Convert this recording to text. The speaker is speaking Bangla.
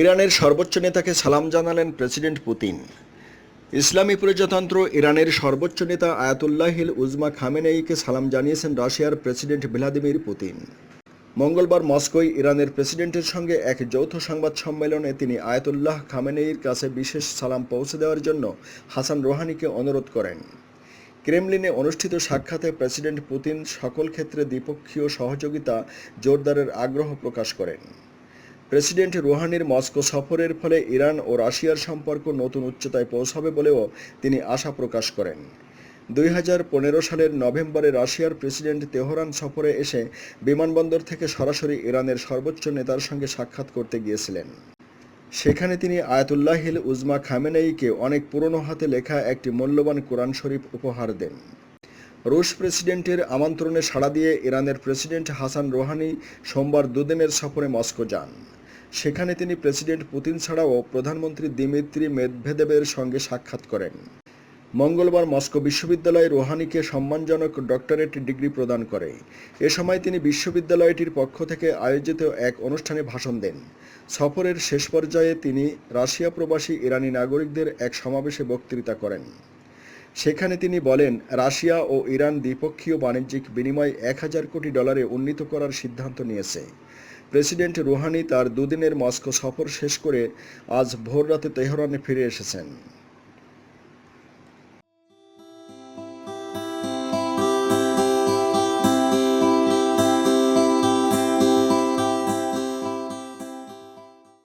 ইরানের সর্বোচ্চ নেতাকে সালাম জানালেন প্রেসিডেন্ট পুতিন। ইসলামী প্রজাতন্ত্র ইরানের সর্বোচ্চ নেতা আয়াতুল্লাহিল উজমা খামেনেইকে সালাম জানিয়েছেন রাশিয়ার প্রেসিডেন্ট ভ্লাদিমির পুতিন। মঙ্গলবার মস্কোয় ইরানের প্রেসিডেন্টের সঙ্গে এক যৌথ সংবাদ সম্মেলনে তিনি আয়াতুল্লাহ খামেনেইর কাছে বিশেষ সালাম পৌঁছে দেওয়ার জন্য হাসান রোহানিকে অনুরোধ করেন। ক্রেমলিনে অনুষ্ঠিত সাক্ষাতে প্রেসিডেন্ট পুতিন সকল ক্ষেত্রে দ্বিপক্ষীয় সহযোগিতা জোরদারের আগ্রহ প্রকাশ করেন। প্রেসিডেন্ট রুহানির মস্কো সফরের ফলে ইরান ও রাশিয়ার সম্পর্ক নতুন উচ্চতায় পৌঁছাবে বলেও তিনি আশা প্রকাশ করেন। দুই হাজার পনেরো সালের নভেম্বরে রাশিয়ার প্রেসিডেন্ট তেহরান সফরে এসে বিমানবন্দর থেকে সরাসরি ইরানের সর্বোচ্চ নেতার সঙ্গে সাক্ষাৎ করতে গিয়েছিলেন। সেখানে তিনি আয়াতুল্লাহিল উজমা খামেনেইকে অনেক পুরনো হাতে লেখা একটি মূল্যবান কোরআন শরীফ উপহার দেন। রুশ প্রেসিডেন্টের আমন্ত্রণে সাড়া দিয়ে ইরানের প্রেসিডেন্ট হাসান রোহানি সোমবার দুদিনের সফরে মস্কো যান। সেখানে তিনি প্রেসিডেন্ট পুতিন ছাড়াও প্রধানমন্ত্রী দিমিত্রি মেদভেদেবের সঙ্গে সাক্ষাৎ করেন। মঙ্গলবার মস্কো বিশ্ববিদ্যালয় রোহানিকে সম্মানজনক ডক্টরেট ডিগ্রি প্রদান করে। এ সময় তিনি বিশ্ববিদ্যালয়টির পক্ষ থেকে আয়োজিত এক অনুষ্ঠানে ভাষণ দেন। সফরের শেষ পর্যায়ে তিনি রাশিয়া প্রবাসী ইরানি নাগরিকদের এক সমাবেশে বক্তৃতা করেন। সেখানে তিনি বলেন, রাশিয়া ও ইরান দ্বিপক্ষীয় বাণিজ্যিক বিনিময় এক হাজার কোটি ডলারে উন্নীত করার সিদ্ধান্ত নিয়েছে। প্রেসিডেন্ট রুহানি তার দুদিনের মস্কো সফর শেষ করে আজ ভোররাতে তেহরানে ফিরে এসেছেন।